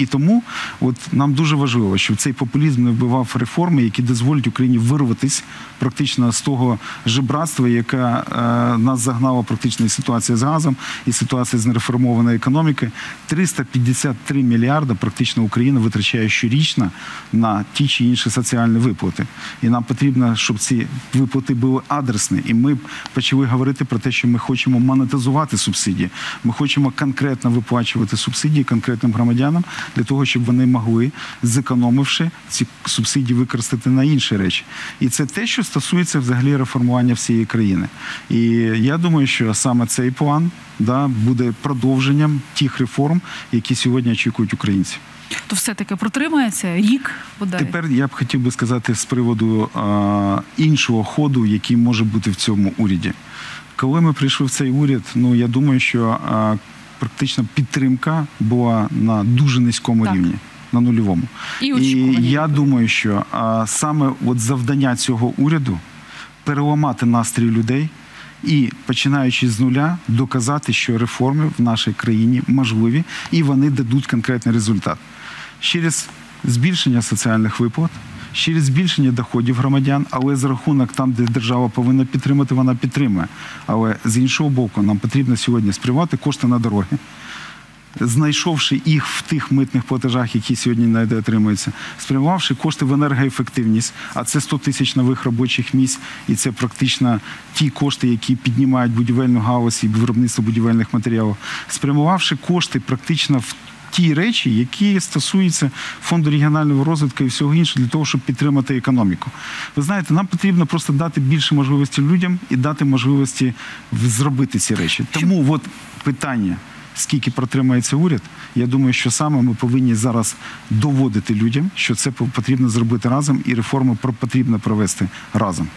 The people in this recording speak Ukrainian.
І тому от нам дуже важливо, щоб цей популізм не вбивав реформи, які дозволять Україні вирватися практично з того жебратства, яке е, нас загнала практично і ситуація з газом, і ситуація з нереформованою економікою. 353 мільярди практично Україна витрачає щорічно на ті чи інші соціальні виплати. І нам потрібно, щоб ці виплати були адресні. І ми почали говорити про те, що ми хочемо монетизувати субсидії. Ми хочемо конкретно виплачувати субсидії конкретним громадянам для того, щоб вони могли, зекономивши ці субсидії, використати на інші речі. І це те, що стосується взагалі реформування всієї країни. І я думаю, що саме цей план да, буде продовженням тих реформ, які сьогодні очікують українці. То все-таки протримається рік бодай. Тепер я б хотів би сказати з приводу е, іншого ходу, який може бути в цьому уряді. Коли ми прийшли в цей уряд, ну я думаю, що е, практично підтримка була на дуже низькому Так. рівні. На нульовому. І очікування. я думаю, що а, саме от завдання цього уряду переламати настрій людей і, починаючи з нуля, доказати, що реформи в нашій країні можливі і вони дадуть конкретний результат. Через збільшення соціальних виплат, через збільшення доходів громадян, але за рахунок там, де держава повинна підтримати, вона підтримує. Але з іншого боку, нам потрібно сьогодні спрямувати кошти на дороги знайшовши їх в тих митних платежах, які сьогодні не отримуються, спрямувавши кошти в енергоефективність, а це 100 тисяч нових робочих місць, і це практично ті кошти, які піднімають будівельну галузь і виробництво будівельних матеріалів, спрямувавши кошти практично в ті речі, які стосуються фонду регіонального розвитку і всього іншого, для того, щоб підтримати економіку. Ви знаєте, нам потрібно просто дати більше можливості людям і дати можливості зробити ці речі. Тому от питання. Скільки протримається уряд, я думаю, що саме ми повинні зараз доводити людям, що це потрібно зробити разом, і реформи про- потрібно провести разом.